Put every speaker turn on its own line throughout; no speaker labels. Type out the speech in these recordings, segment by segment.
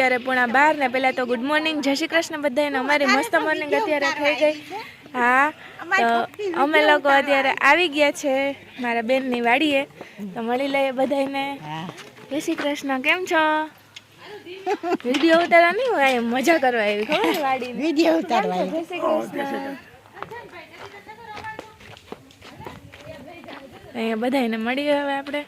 અત્યારે પોણા બાર ને પહેલાં તો ગુડ મોર્નિંગ જય શ્રી કૃષ્ણ બધાને અમારી મસ્ત મોર્નિંગ અત્યારે થઈ ગઈ. હા તો અમે લોકો અત્યારે આવી ગયા છે મારા બેનની વાડીએ. તો મળી લઈએ બધાને જય શ્રી કૃષ્ણ. કેમ છો? વીડિયો ઉતારવા નહીં હોય? એમ મજા કરવા આવી ખબર વાડી
વીડિયો ઉતારવા
જય શ્રી કૃષ્ણ. અહીંયા બધાને મળીએ હવે આપણે.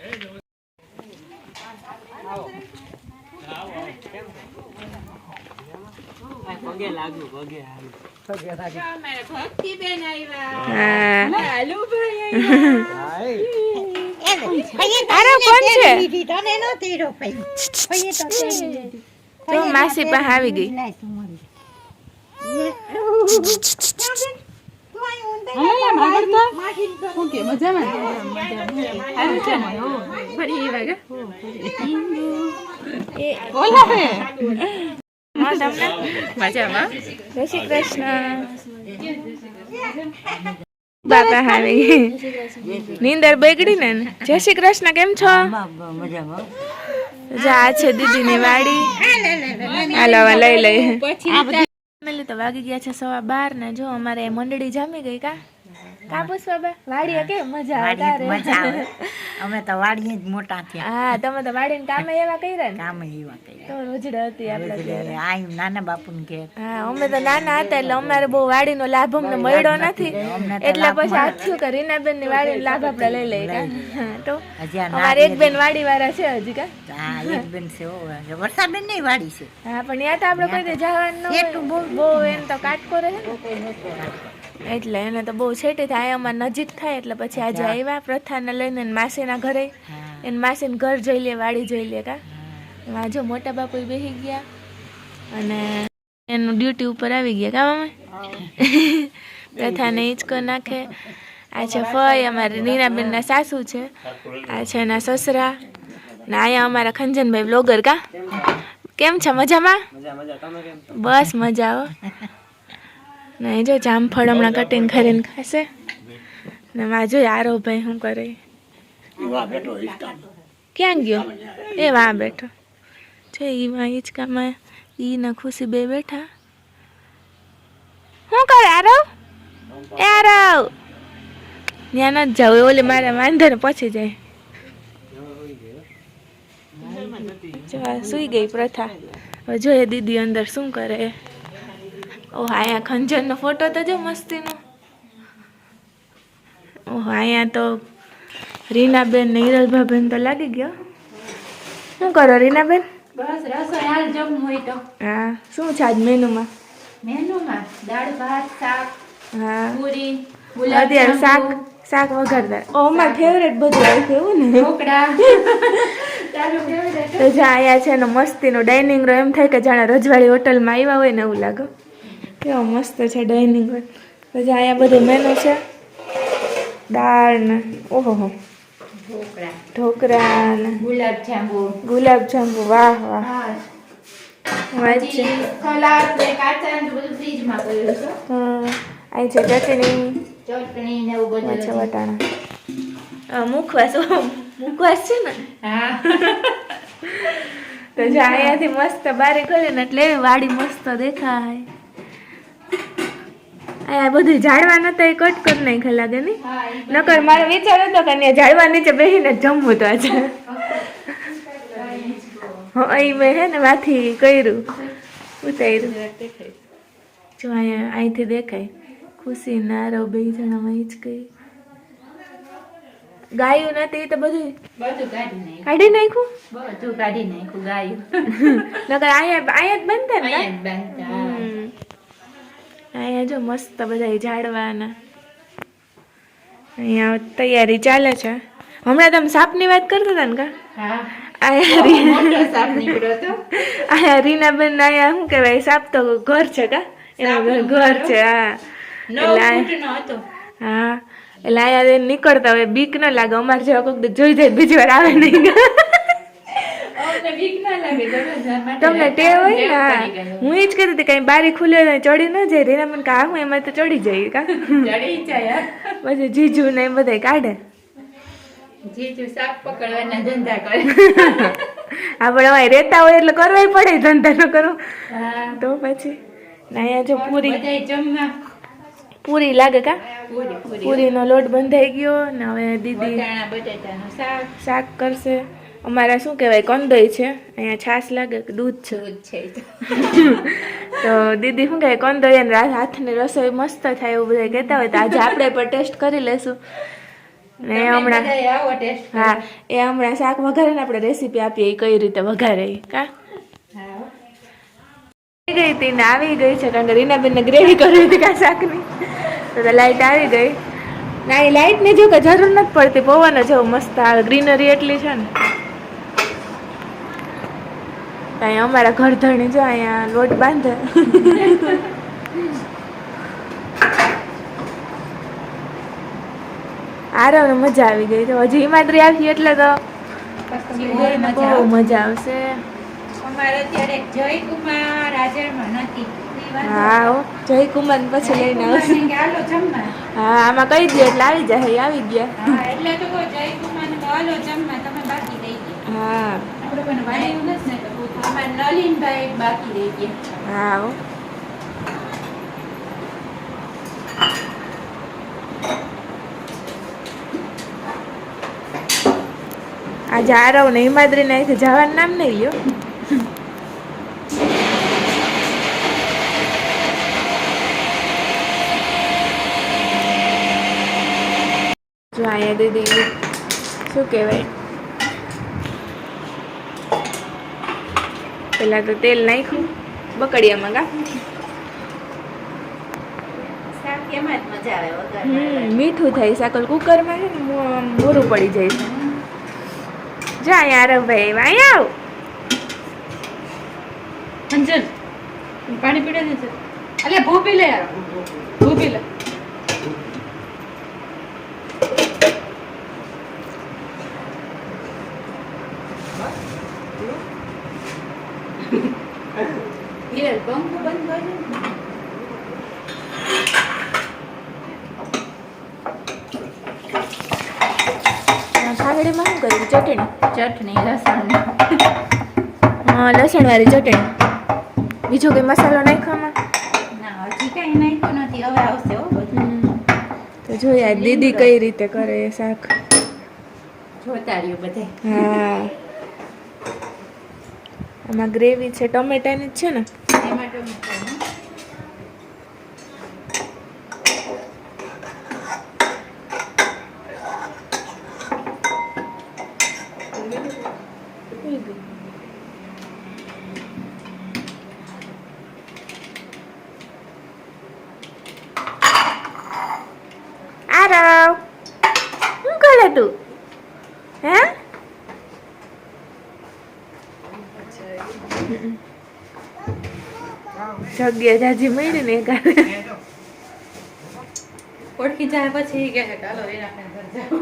હા આરો કોણ છે?
તને નહોતી રોપાઈ પૈયે તો તે લીધી.
તો માસી પણ આવી ગઈ.
લાય ના
તમને? જય શ્રી કૃષ્ણ બાપા આવી નીંદર બગડી ને જય શ્રી કૃષ્ણ કેમ છો? જા છે છે દીદીની વાડી. હાલવા હવે લઈ લઈ ફેમિલી તો વાગી ગયા છે સવા બાર ને જો અમારે મંડળી જામી ગઈ કા? કાપુસ બાબા વાડીએ કે મજા આવે
મજા આવે. અમે તો વાડીએ જ મોટા થયા.
હા તમે તો વાડીને કામે એવા કર્યા ને?
કામ એવા કર્યા.
તો રોજડ હતી આપણે.
આઈ નાના બાપુને કે
હા અમે તો નાના હતા એટલે અમારે બહુ વાડીનો લાભ અમને મળ્યો નથી. એટલે પછી શું કે રીનાબેનની વાડીનો લાભ આપણે લઈ લઈએ. કા તો અમારે એક બેન વાડી વાળા છે હજી કા?
હા એક બેન છે ઓ વરસાદબેનની વાડી છે.
હા પણ ત્યાં તો આપણે કોઈ દી જવાનું
એટલું
હોય. બહુ એમ તો કાટકો રહે એટલે એને તો બહુ છેટી થાય અમારે નજીક થાય એટલે પછી આજે આવ્યા પ્રથાને લઈને એને માસીના ઘરે. એને માસીને ઘર જોઈ લે વાડી જોઈ લે કા. એમાં જો મોટા બાપુ બેસી ગયા અને એનું ડ્યુટી ઉપર આવી ગયા કા મમ્મી પ્રથાને હિંચકો નાખે. આ છે ફય અમારી નીનાબેનના સાસુ છે. આ છે એના સસરા. ને અહીંયા અમારા ખંજનભાઈ બ્લોગર કા. કેમ છે? મજામાં? બસ મજા આવો ને જો જામફળ હમણાં કટિંગ ખરીને ખાશે. ને માં જો આરો ભાઈ, શું કરે? ક્યાં ગયો? એ વાં બેઠો. છે ઈ માં હિંચકામાં ઈ ને ખુશી બે બેઠા. શું કરે આરવ એ આરવ ત્યાં નથી જાવ ઓલે મારા વાંધો ને પછી જાય સુઈ ગઈ પ્રથા. હવે જોઈએ દીદી અંદર શું કરે? ઓહ અહીંયા ખંજરનો ફોટો તો જો મસ્તીનો. ઓહ અહીંયા તો રીનાબેન ને તો લાગી ગયો. શું કરો રીનાબેન?
બસ રસોઈ હાલ જમવું હોય તો.
હા શું છે આજ મેનુમાં?
મેનુમાં દાળ ભાત શાક
હા.
પૂરી
અત્યારે શાક શાક વઘારદાર ઓ ફેવરેટ બધું આવ્યું એવું ને?
ઢોકળા.
તો જ્યાં અહીંયા છે ને મસ્તીનું ડાઇનિંગ રૂમ એમ થાય કે જાણે રજવાડી હોટલમાં આવ્યા હોય ને એવું લાગે. કેવો મસ્ત છે ડાઇનિંગ હોલ પછી અહીંયા બધું મેનુ છે. દાળ ને ઓહો ઢોકરા ને. ગુલાબજાંબુ ગુલાબજાંબુ વાહ વાહ. અહીં છે ચટણી.
ચટણી ને એવું બધું
છે વટાણા. મુખવાસ મુખવાસ છે ને?
હા.
તો જો અહીંયાથી મસ્ત બારી કરીને ને એટલે વાડી મસ્ત દેખાય. અહીંયા બધું ઝાડવા નતા એ કટ કરી નાખે લાગે ને? નકર મારો વિચાર હતો કે અહીંયા ઝાડવા નીચે બેસીને જમવું તો આજે. હા અહીં મેં હે ને માથી કર્યું ઉતાર્યું. જો અહીંયા અહીંથી દેખાય. ખુશી નારો બે જણા અહીં જ કઈ ગાયું નથી તો બધું
બધું કાઢી નાખ્યું.
કાઢી નાખ્યું?
બધું કાઢી નાખ્યું ગાયું.
નકર અહીંયા અહીંયા જ બનતા ને
અહીંયા જ
મસ્ત બધા ઝાડવાના. અહીંયા તૈયારી ચાલે છે. હમણાં તમે સાપની વાત કરતા હતા ને કા? અહીંયા રીનાબેન અહીંયા શું કહેવાય સાપ તો ઘર છે કા? એના ઘર છે હા. એટલે હા. એટલે અહીંયા નીકળતા હોય બીક ન લાગે. અમારે જેવા કોઈક જોઈ જાય બીજી વાર આવે નહીં
અમને બીક ના લાગે ગમે માટે
તમને ટેવ હોય ને હા. એ જ કહેતી હતી કઈ બારી ખુલ્લી હોય ચડી ન જાય. રીનાબેન કા હું એમાં તો ચડી જાય. કા?
ચડી જાય
પછી જીજુ ને એ બધા કાઢે.
જીજુ સાપ પકડવાના ધંધા કરે.
આપણે અહીં રહેતા હોય એટલે કરવાય પડે ધંધા ન કરો. તો પછી ના અહીંયા જો પૂરી
જમવા.
પૂરી લાગે કા?
પૂરી પૂરી.
પૂરીનો લોટ બંધાઈ ગયો ને હવે દીદી
શાક.
શાક કરશે. અમારા શું કહેવાય કંદોય છે. અહીંયા છાશ લાગે કે દૂધ છે.
દૂધ છે તો.
દીદી શું કહેવાય કંદોય અને હાથની રસોઈ મસ્ત થાય એવું બધા કહેતા હોય તો આજે આપણે પણ ટેસ્ટ કરી લેશું. ને હમણાં હા એ હમણાં શાક વઘારે ને આપણે રેસીપી આપીએ એ કઈ રીતે વઘારે કા? ગઈ હતી ને આવી ગઈ છે કારણ કે રીનાબેનને ગ્રેવી કરવી હતી કા શાકની. તો લાઈટ આવી ગઈ. ના એ લાઈટની જો કે જરૂર નથી પડતી પવન જ મસ્ત આવે ગ્રીનરી એટલી છે ને. અહીંયા અમારા ઘર ધણી જો અહીંયા લોટ બાંધે. આરવને મજા આવી ગઈ તો હજી હિમાદ્રી આવી એટલે તો બહુ મજા આવશે. હા હો જયકુમાર પછી લઈને આવશે. હા આમાં કહી દે એટલે આવી જાય આવી ગયા.
હા એટલે તો કહું જયકુમારને હાલો જમવા તમે બાકી રહી
હા.
આપણે કોઈને વાળ્યું નથી અમારે નલિનભાઈ બાકી રહી ગયા
હા આજે આરવ ને હિમાદ્રી ને અહીંથી જવાનું નામ નહીં લ્યો. જો અહીંયા દીદી, શું કહેવાય? પેલા તો તેલ નાખ્યું બકડિયામાં ગા. મીઠું થાય સાકલ કુકરમાં છે ને મોરું પડી જાય છે. જા અહીંયા આરવભાઈ અહીંયા આવ.
અંજન પાણી પીડે છે? અલે ભૂપી લે યાર. ભૂપી લે
હિરલ પંખો બંધ કરજો ને.
આ શું કર્યું? ચટણી?
ચટણી લસણ.
લસણવાળી ચટણી. બીજો કંઈ મસાલો નાખવામાં
ના હજી કઈ નાખ્યું નથી. હવે આવશે હો બધું.
તો જોઈએ દીદી કઈ રીતે કરે એ શાક.
જોતા રહ્યું બધે.
હા. આમાં ગ્રેવી છે ટમેટાની જ છે ને?
એમાં ટમેટાનું
આરવ શું કરે તું હે જગ્યા જાજી મળી ને કાલે
ઓળખી જાય પછી કે ચાલો રીના ઘર જાઓ.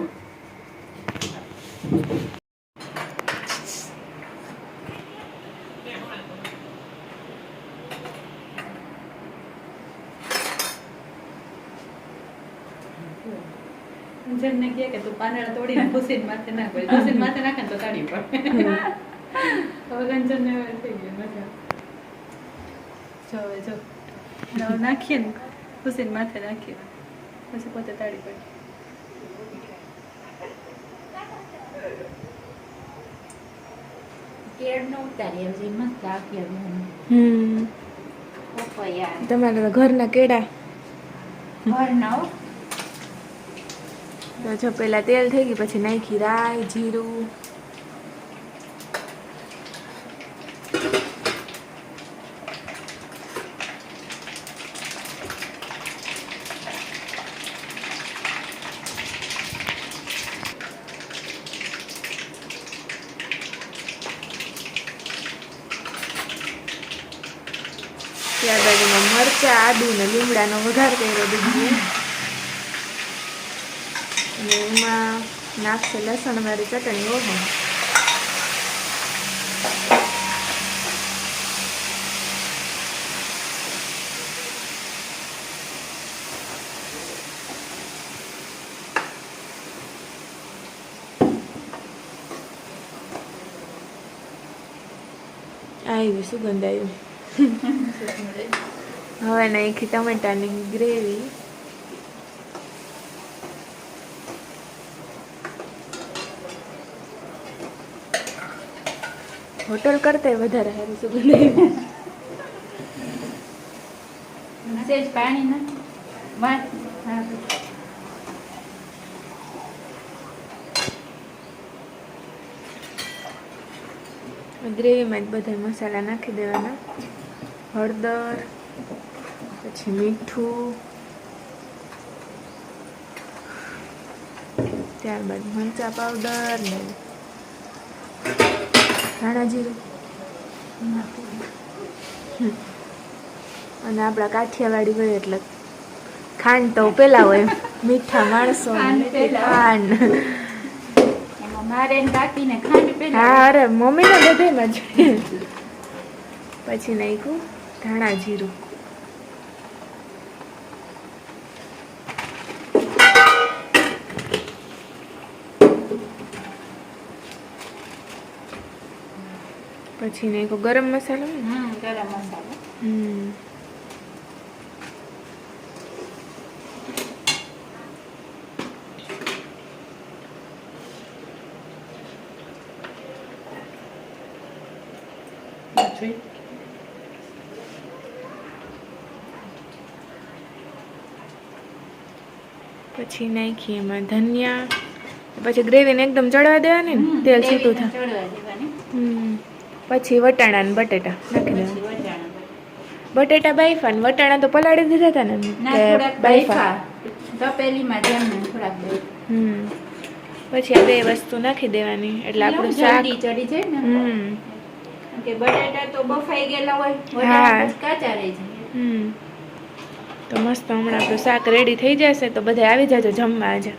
અંજનને કહે કે તું પાંદડા તોડીને ખુશીને માથે નાખ ખુશીને માથે નાખે તો તાળી પડે હવે અંજનને હવે થઈ ગયું મજા. જો. હવે જો નાખીએ ને. ખુશીને માથે નાખીએ. પછી પોતે તાળી પડે
તમારા તો ઘરના કેળા. તો જો પેલા તેલ થઈ ગયું પછી નાખી રાઈ જીરું ત્યારબાદ એમાં મરચા આદુ ને લીમડાનો વઘાર કર્યો દીધી અને એમાં નાખશે લસણ વાળી ચટણી, ઓહો. આવી સુગંધ આવી. હવે નાખી ટમેટાની ગ્રેવી. હોટલ કરતા વધારે સારું સુગંધ
સેજ પાણી ના. વાત
ગ્રેવીમાં જ બધા મસાલા નાખી દેવાના. હળદર પછી મીઠું ત્યારબાદ મરચા પાવડર ને ધાણા જીરું. અને આપણા કાઠિયાવાડી હોય એટલે ખાંડ તો પેલા હોય. મીઠા માણસો
ખાંડ મારે ને ખાંડ પેલા
હા અરે મમ્મીને બધેમાં જોઈએ પછી નાખ્યું ધાણા જીરું. પછી નાખ્યો ગરમ મસાલો
હમ ગરમ મસાલો.
હમ.
પાછું
પછી નાખી એમાં ધનિયા પછી ગ્રેવીને એકદમ ચડવા દેવાની ને? તેલ છૂટું થાય. પછી વટાણા ને બટેટા નાખી દેવાના. બટેટા બાઈફા ને વટાણા તો પલાળી દીધા હતા ને
બાઈફા તપેલીમાં થોડાક
હમ. પછી આ બે વસ્તુ નાખી દેવાની. એટલે આપણું શાક
ચડી જાય ને.
હમ.
કે બટાટા તો બફાઈ ગયેલા હોય. વટાણા કાચા રહી જાય.
હમ. તો મસ્ત હમણાં આપણું શાક રેડી થઈ જશે તો બધા આવી જાજો જમવા આજે.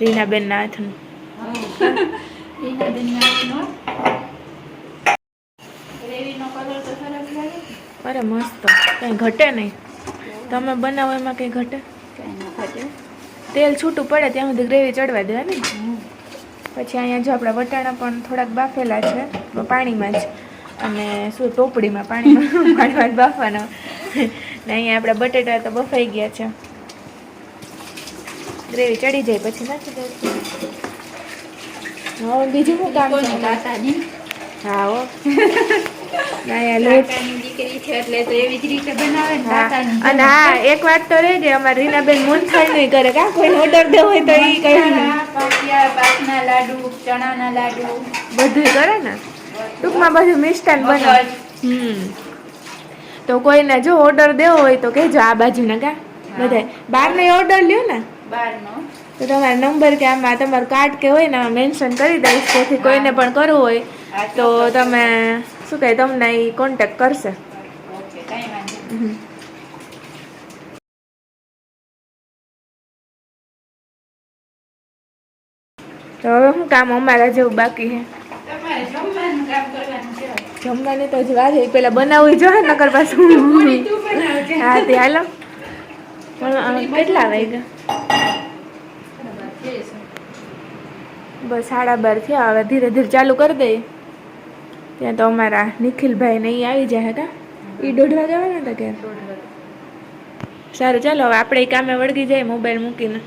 રીનાબેનના હાથનું
નાખીનો ગ્રેવીનો કલર તો સરસ લાગે
અરે મસ્ત. કંઈ ઘટે નહીં. તમે બનાવો એમાં કંઈ ઘટે? તેલ છૂટું પડે ત્યાં સુધી ગ્રેવી ચડવા દેવાની પછી અહીંયા જો આપણા વટાણા પણ થોડાક બાફેલા છે પાણીમાં જ. અને શું ટોપડીમાં પાણીમાં પાણીમાં જ બાફવાના. ને અહીંયા આપણા બટેટા તો બફાઈ ગયા છે. ગ્રેવી ચડી જાય પછી નાખી દઉં હવે બીજું શું કામ છે? હા હો. ને
તો એવી જ રીતે બનાવે ને
હા.
કાકાની
અને હા એક વાત તો રહી ગઈ અમારી રીનાબેન મૂંગફળી નહીં કરે. કા કોઈ ઓર્ડર દેવો હોય તો એ કહે
પારા, પાટિયા પાકના લાડુ ચણાના લાડુ.
બધું કરે ને. ટૂંકમાં બધું મિષ્ટાન બનાવે. હમ. તો કોઈને જો ઓર્ડર દેવો હોય તો કહેજો આ બાજુના કા બધાય. બહારનો ઓર્ડર લ્યો ને.
બારનો.
તો તમારો નંબર કે આમાં તમારું કાર્ડ કે હોય ને મેન્શન કરી દઈશ તેથી કોઈને પણ કરવું હોય તો તમે શું કહે તમને એ કોન્ટેક્ટ કરશે.
ઓકે કાંઈ વાંધો
તો હવે શું કામ અમારા જેવું બાકી
છે?
જમવાનું તો જ વાત છે પેલા બનાવવી જોઈએ નકર પાછું. હા તે હાલો. કેટલા વાગ્યા. બસ સાડા બાર થયા હવે ધીરે ધીરે ચાલુ કરી દઈએ. ત્યાં તો અમારા નિખિલભાઈ ને આવી જાય હતા. એ દોઢ વાગે આવે ને તો કે સારું ચાલો હવે આપણે કામે વળગી જાય મોબાઈલ મૂકીને.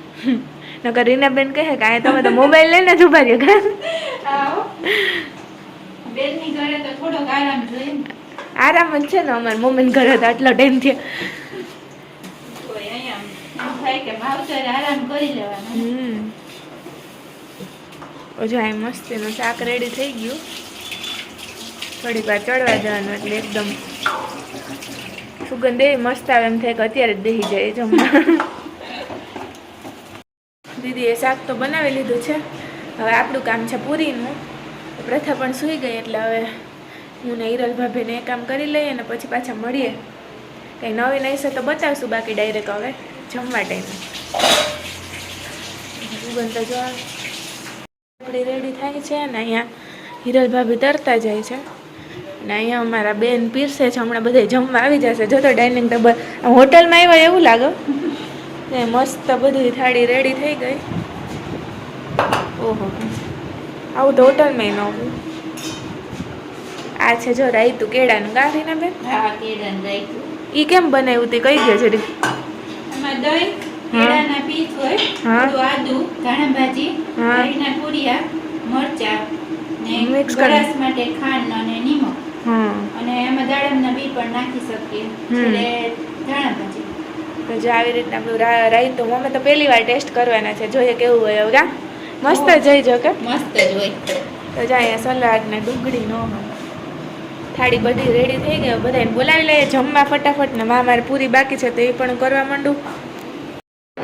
નકર રીનાબેન કહે કે અહીંયા તમે તો મોબાઈલ લઈને જ ઊભા રહ્યો
આરામ
જ છે ને અમારે મમ્મી ઘરે તો આટલો ટાઈમ થયો. હમ. જો આ મસ્તીનું શાક રેડી થઈ ગયું. થોડીક વાર ચડવા જવાનું એટલે એકદમ સુગંધ એવી મસ્ત આવે એમ થાય કે અત્યારે જ દહી જાય જમવા. દીદીએ શાક તો બનાવી લીધું છે. હવે આપણું કામ છે પૂરીનું. પ્રથા પણ સૂઈ ગઈ એટલે હવે હું ને હિરલ ભાભીને એ કામ કરી લઈએ ને પછી પાછા મળીએ. કંઈ નવી નહીં છે તો બતાવશું બાકી ડાયરેક્ટ હવે જમવા ટાઈમે સુગંધ જો આપણી રેડી થાય છે ને અહીંયા હિરલ ભાભી તરતા જાય છે. ને અહીંયા અમારા બેન પીરસે છે હમણાં બધે જમવા આવી જશે. જો તો ડાઇનિંગ ટેબલ હોટલમાં આવ્યા એવું લાગે. ને મસ્ત બધી થાળી રેડી થઈ ગઈ. ઓહો. આવું તો હોટલમાં ન આ છે જો રાયતું કેળાનું. ગાંઠીને બેન?
હા
ઈ કેમ બનાવ્યું તે કઈ ગયો છે
દહીં કેળાના પીસ હોય
હા.
થોડું આદુ ધાણા ભાજી
હા.
દહીંના પૂરિયા મરચા ને
Mix
માટે ખાંડ અને અને એમાં દાડમના બી પણ નાખી શકીએ. એટલે ધાણા ભાજી
તો જો આવી રીતના આપણું રાયતું અમે તો પહેલી વાર ટેસ્ટ કરવાના છે. જોઈએ કેવું હોય હવે મસ્ત મસ્ત જઈ જો કે?
મસ્ત જ હોય.
તો જાય સલાડ ને ડુંગળી નો થાળી બધી રેડી થઈ ગઈ. બધાને બોલાવી લઈએ. જમવા ફટાફટ ને માં મારે પૂરી બાકી છે તો એ પણ કરવા માંડું.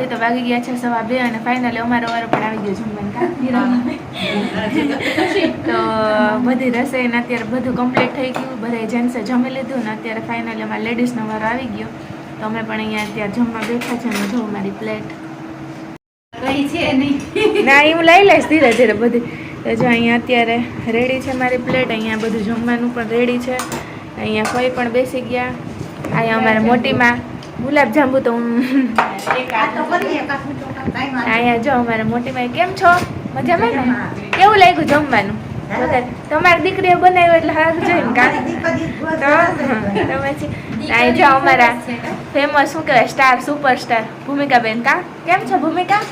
એ તો વાગી ગયા છે સવા બે અને ફાઇનલી અમારો વારો પણ આવી ગયો જમવાનું. તો બધી રસોઈને અત્યારે બધું કમ્પ્લીટ થઈ ગયું. બધા જેન્ટ્સે જમી લીધું ને અત્યારે ફાઇનલી અમારા લેડીઝનો વારો આવી ગયો. તો અમે પણ અહીંયા અત્યારે જમવા બેઠા છે અને જોઉં મારી પ્લેટ
કઈ છે નહીં.
ના એ હું લઈ લઈશ ધીરે ધીરે બધી. તો જો અહીંયા અત્યારે રેડી છે મારી પ્લેટ અહીંયા બધું જમવાનું પણ રેડી છે. અહીંયા કોઈ પણ બેસી ગયા. અહીંયા અમારે મોટીમાં ગુલાબ જાંબુ તો હું અહીંયા જો અમારે ભાઈ કેમ છો? મજામાં ને? કેવું લાગ્યું જમવાનું? તમારી દીકરીએ બનાવ્યું એટલે સારું જોઈને કા? તો તમે જો અમારા ફેમસ શું કહેવાય સ્ટાર સુપરસ્ટાર ભૂમિકાબેન કા? કેમ છો ભૂમિકા?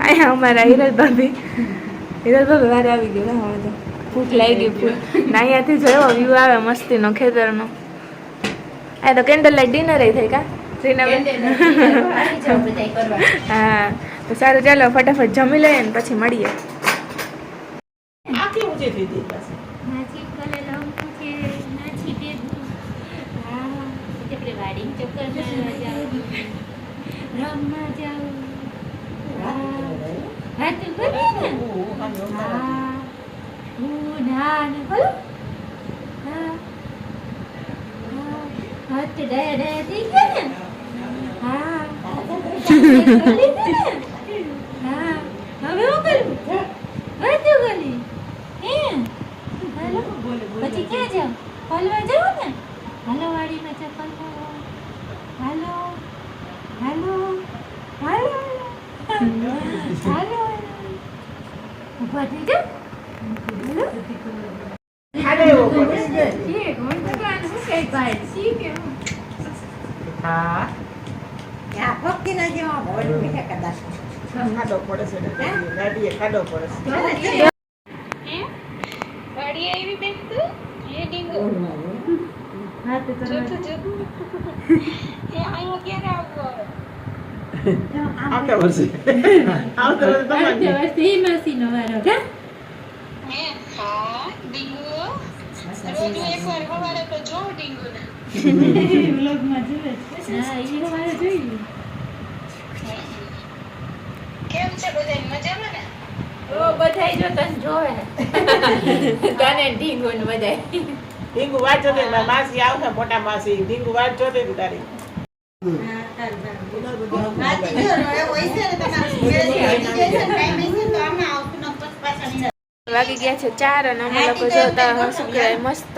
અહીંયા અમારા હિરલ ભાભી. હિરલ ભાભી વારે આવી ગયો હવે તો. ભૂખ લાગી ફૂલ ને અહીંયાથી જોયો વ્યૂ આવે મસ્તીનો ખેતરનો. આ તો કેન્ડલ લાઈટ ડિનર થઈ કા? હા તો સારું ચાલો ફટાફટ જમી લઈએ ને પછી મળીએ.
નાચી કલે લંકુ છે નાચી બેગું હા આપણે વાડી ચક્કર મારવા જાઉં રમવા જાઉં હા હા તું બોલે ને હા હું ના ને બોલો હા હા હાથ ડાયા ડાયા થઈ ગયા ને હા કરી લીધી ને? હા હવે હું કરું હવે ગલી હે હાલો પછી ક્યાં જાવ પલવા જાવ ને હાલો વાડીમાં હાલો હાલો હાલો હાલો ઊભા થઈ જાવ હાલો ઠીક હું તો શું કઈ ભાઈ વાડી આવી બેન તું? એ ડીંગો? હા તો જો તો એ આયો ક્યારે આવવો
આવતા વર્ષે આવતા વર્ષે
આવતા વર્ષે એ માસીનો વારો. હે?
હે હા ડીંગુ? રોજ એકવાર સવારે તો જો ડીંગુ ને
વ્લોગમાં જોવે છે. હા એ વારો જોઈ
કેમ છે બધા મજામાં ને?
ઓ બધાય જો તને જોવે. તને ઢીંગો ને બધાય.
ડીંગુ વાત જોતે મારી માસી આવતા મોટા માસી. ડીંગુ વાત જોતે તારી.
વાગી ગયા છે ચાર અને અમે લોકો જોતા શું કહેવાય મસ્ત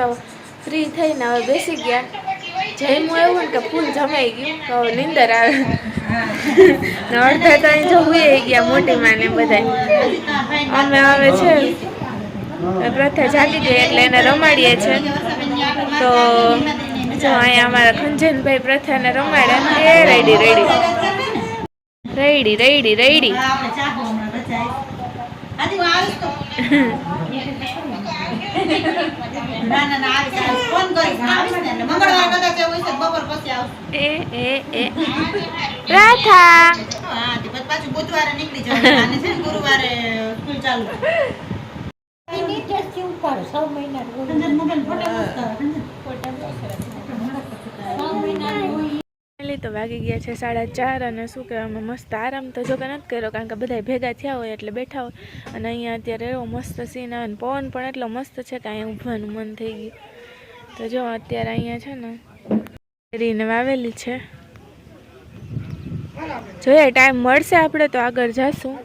ફ્રી થઈને હવે બેસી ગયા. જમ્યું એવું ને કે ફૂલ જમાઈ ગયું. તો નીંદર આવે. અડધા તો અહીં જો હુઈ ગયા મોટી માને બધા અમે હવે છે. પ્રથા જાગી ગઈ એટલે એને રમાડીએ છે. તો જો અહીંયા અમારા ખંજનભાઈ પ્રથાને રમાડે. એ ready ready. Ready ready ready.
મંગળવાર કદાચ એવું હશે બપોર પછી આવશે.
એ એ એ. પ્રથા
હા તે પછી પાછું બુધવારે નીકળી જવાનું. અને છે ગુરુવારે સ્કૂલ ચાલુ. અંદર મોબાઈલ ફોટો મસ્ત આવે.
તો વાગી ગયા છે સાડા ચાર અને શું કહેવાય મસ્ત આરામ તો જો કે નથી કર્યો, કારણ કે બધા ભેગા થયા હોય એટલે બેઠા હોય. અને અહીંયા અત્યારે એવો મસ્ત સીન આવે ને, પવન પણ એટલો મસ્ત છે કે અહીંયા ઊભવાનું મન થઈ ગયું. તો જો અત્યારે અહીંયા છે ને, કેરીને વાવેલી છે. જોઈએ ટાઈમ મળશે આપણે તો આગળ જશું.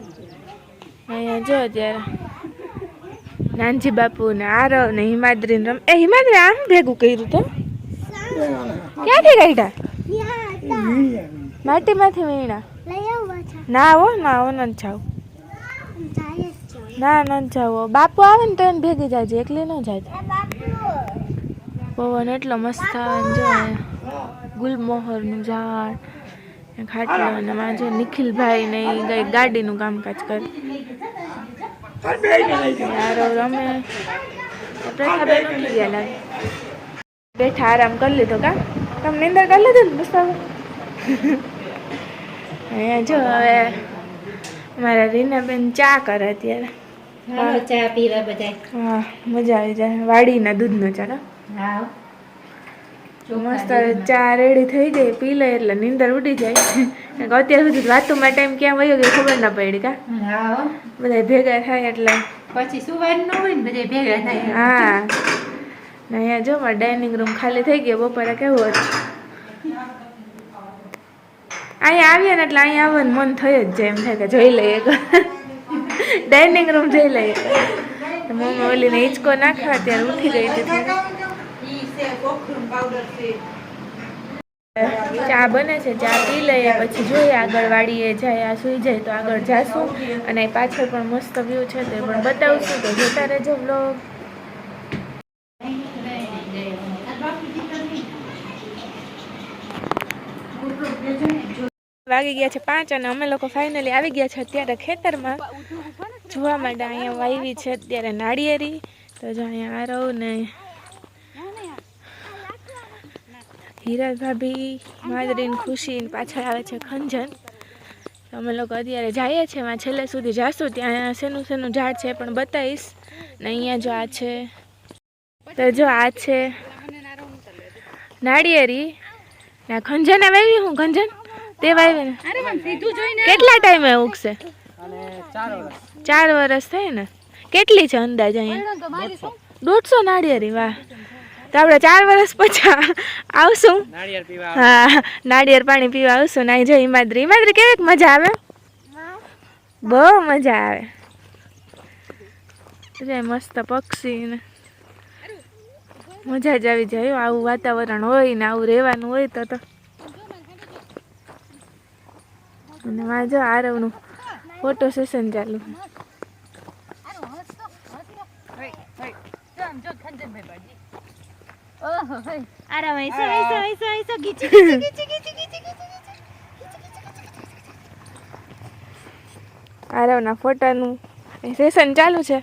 અહીંયા જો અત્યારે, નાનજી બાપુ ને આરવ ને હિમાદ્રી રમ, એ હિમાદ્રી આમ ભેગું કર્યું તો? ક્યાંથી કાઢ્યા? માટીમાંથી વીણા ના આવો ના આવો ન જાવ ના ન જાવ બાપુ આવે ને તો એને ભેગી જાજે એકલી ન જાય. પવન એટલો મસ્ત જો ગુલમોહરનું ઝાડ ખાટલા અને માં નિખિલભાઈ ને ગઈ ગાડીનું કામકાજ કરે. યારો રમે. પ્રથાબેન ઉઠી ગયા લાગે બેઠા આરામ કરી લીધો કા? તમે નિંદર કરી લીધું ને પુષ્પા અહીંયા જો હવે મારા રીનાબેન ચા કરે અત્યારે.
ચા પીવા બધા
હા મજા આવી જાય. વાડીના દૂધનો ચા
હા?
મસ્ત ચા રેડી થઈ જાય પી લે એટલે નીંદર ઉડી જાય. અત્યાર સુધી વાતોમાં ટાઈમ ક્યાં વયો ગયો ખબર ના પડી કા? બધા ભેગા થાય એટલે.
પછી સુવાનું ન હોય ને બધા ભેગા થાય.
હા. ને અહીંયા જો મારા ડાઇનિંગ રૂમ ખાલી થઈ ગયો. બપોરે કેવું હતું? અહીંયા આવીએ ને એટલે અહીંયા આવવાનું મન થઈ જ જાય એમ થાય કે જોઈ લઈએ ડાઇનિંગ રૂમ જોઈ લઈએ. તો મમ્મી ઓલીને હિંચકો નાખવા ત્યારે ઉઠી ગઈ હતી ચા બને છે, ચા પી લઈએ, પછી જોઈએ આગળ વાડીએ જાય, આ સુઈ જાય તો આગળ જાશું. અને પાછળ પણ મસ્ત વ્યૂ છે, તે પણ બતાવશું. તો જોતા રહેજો બ્લોગ વાગી ગયા છે પાંચ અને અમે લોકો ફાઇનલી આવી ગયા છે અત્યારે ખેતરમાં. જોવા માટે અહીંયા વાવી છે અત્યારે નાળિયેરી. તો જો અહીંયા આ રહું ને. હીરા ભાભી માદરીન ખુશી પાછળ આવે છે ખંજન. અમે લોકો અત્યારે જઈએ છીએ. એમાં છેલ્લે સુધી જાશું. ત્યાં શેનું શેનું ઝાડ છે પણ બતાવીશ. ને અહીંયા જો આ છે. તો જો આ છે. નાળિયેરી. ને ખંજને વાવી હું, ખંજન? તે વાવી ને કેટલા ટાઈમે ઉગશે? ચાર વર્ષ થાય ને? કેટલી છે અંદાજ અહીંયા દોઢસો નાળિયેરી વાહ. તો આપણે ચાર વર્ષ પછી આવશું. હા નાળિયેર પાણી પીવા આવશું નાઈ જો હિમાદ્રી. હિમાદ્રી કેવી મજા આવે? બહુ મજા આવે. રે મસ્ત પક્ષી ને. મજા જ આવી જાય આવું વાતાવરણ હોય ને આવું રહેવાનું હોય તો તો. અને માં આરવનું ફોટો સેશન ચાલુ આરવના ફોટાનું સેશન ચાલુ છે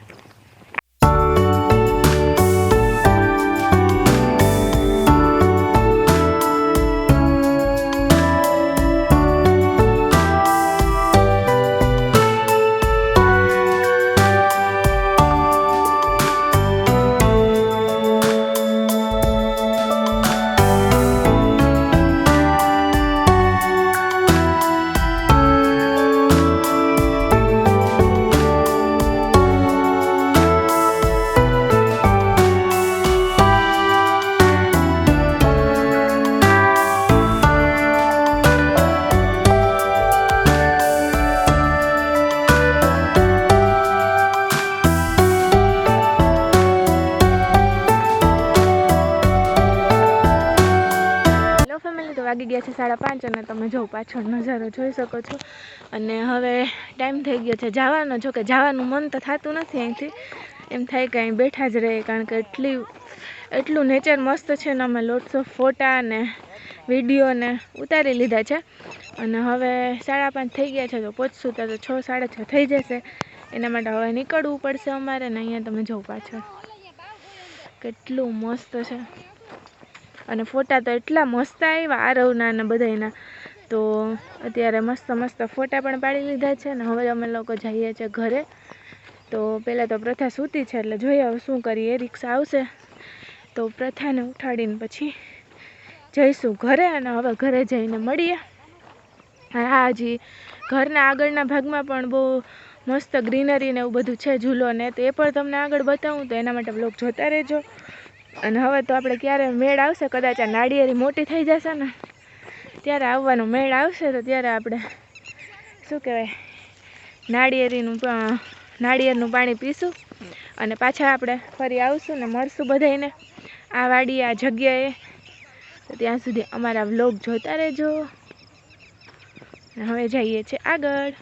પાંચ અને તમે જો પાછળ નજારો જોઈ શકો છો. અને હવે ટાઈમ થઈ ગયો છે જવાનો. જો કે જવાનું મન તો થતું નથી અહીંથી. એમ થાય કે અહીં બેઠા જ રહે કારણ કે એટલી, એટલું નેચર મસ્ત છે ને અમે લોટ્સ ઓફ ફોટા અને વિડીયોને ઉતારી લીધા છે. અને હવે સાડા પાંચ થઈ ગયા છે તો પહોંચશું તો છ, સાડા છ થઈ જશે. એના માટે હવે નીકળવું પડશે અમારે ને અહીંયા તમે જો પાછળ. કેટલું મસ્ત છે. અને ફોટા તો એટલા મસ્ત આવ્યા આરવના અને બધાયના. તો અત્યારે મસ્ત મસ્ત ફોટા પણ પાડી લીધા છે ને હવે અમે લોકો જઈએ છીએ ઘરે. તો પહેલાં તો પ્રથા સૂતી છે એટલે જોઈએ હવે શું કરીએ, રિક્ષા આવશે. તો પ્રથાને ઉઠાડીને પછી જઈશું ઘરે અને હવે ઘરે જઈને મળીએ. હા હજી ઘરના આગળના ભાગમાં પણ બહુ મસ્ત ગ્રીનરી ને એવું બધું છે ઝૂલો ને તો એ પણ તમને આગળ બતાવું તો એના માટે બ્લોગ જોતા રહેજો. અને હવે તો આપણે ક્યારે મેળ આવશે? કદાચ આ નાળિયેરી મોટી થઈ જશે ને, ત્યારે આવવાનો મેળ આવશે તો ત્યારે આપણે, શું કહેવાય, નાળિયેરીનું નાળિયેરનું પાણી પીશું અને પાછા આપણે ફરી આવશું ને મળશું બધાયને. આ વાડી આ જગ્યાએ. તો ત્યાં સુધી અમારા વ્લોગ જોતા રહેજો. હવે જઈએ છીએ આગળ.